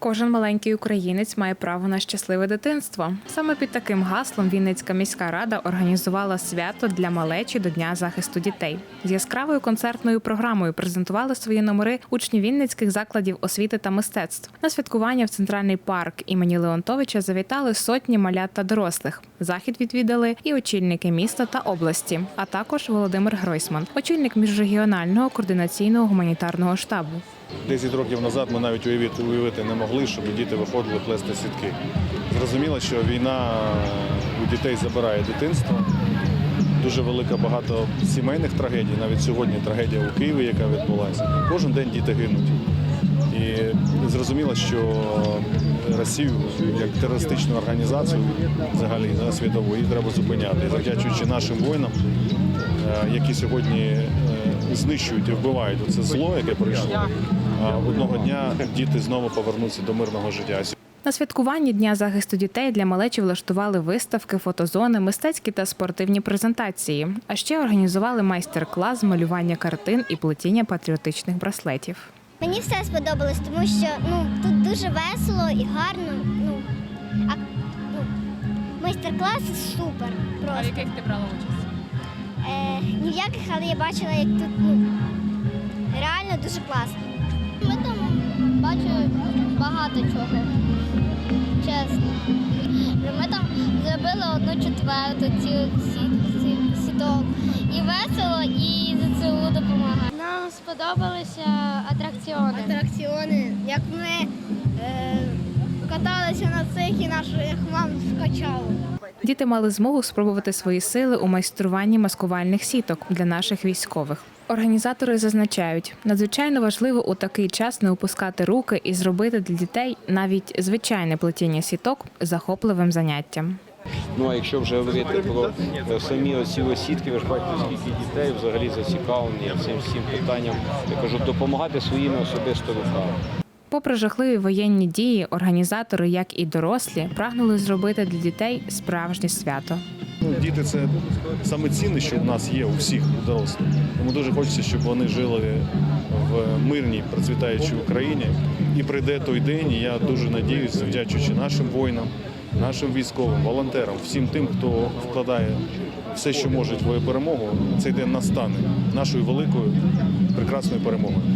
Кожен маленький українець має право на щасливе дитинство. Саме під таким гаслом Вінницька міська рада організувала свято для малечі до Дня захисту дітей. З яскравою концертною програмою презентували свої номери учні Вінницьких закладів освіти та мистецтв. На святкування в центральний парк імені Леонтовича завітали сотні малят та дорослих. Захід відвідали і очільники міста та області, а також Володимир Гройсман, очільник міжрегіонального координаційного гуманітарного штабу. 10 років назад ми навіть уявити, уявити не могли, щоб діти виходили плести сітки. Зрозуміло, що війна у дітей забирає дитинство. Дуже велика багато сімейних трагедій. Навіть сьогодні трагедія у Києві, яка відбулася. Кожен день діти гинуть. І зрозуміло, що Росію як терористичну організацію взагалі світову її треба зупиняти. І завдячуючи нашим воїнам, е, які сьогодні е, знищують і вбивають це зло, яке прийшло. А одного дня діти знову повернуться до мирного життя. На святкуванні Дня захисту дітей для малечі влаштували виставки, фотозони, мистецькі та спортивні презентації. А ще організували майстер-клас з малювання картин і плетіння патріотичних браслетів. Мені все сподобалось, тому що ну тут дуже весело і гарно. Ну а ну, майстер-клас супер А в яких ти брала участь? Е, ні в яких, але я бачила, як тут ну реально дуже класно. Багато чого. Чесно. Ми там зробили одну четверту сіток. І весело, і ЗСУ допомагає. Нам сподобалися атракціони. Атракціони. Як ми е, каталися на цих і наших мам скачали. Діти мали змогу спробувати свої сили у майструванні маскувальних сіток для наших військових. Організатори зазначають, надзвичайно важливо у такий час не опускати руки і зробити для дітей навіть звичайне плетіння сіток захопливим заняттям. Ну а якщо вже говорити про е, самі оці осідки, ви ж бачите, скільки дітей взагалі зацікавлені цим всім питанням. Я кажу, допомагати своїми особисто руками. Попри жахливі воєнні дії, організатори, як і дорослі, прагнули зробити для дітей справжнє свято. Ну, Діти це саме цінне, що в нас є у всіх у дорослих. Тому дуже хочеться, щоб вони жили в мирній, процвітаючій Україні. І прийде той день, і я дуже надіюсь, завдячуючи нашим воїнам, нашим військовим, волонтерам, всім тим, хто вкладає все, що може в перемогу, цей день настане нашою великою прекрасною перемогою.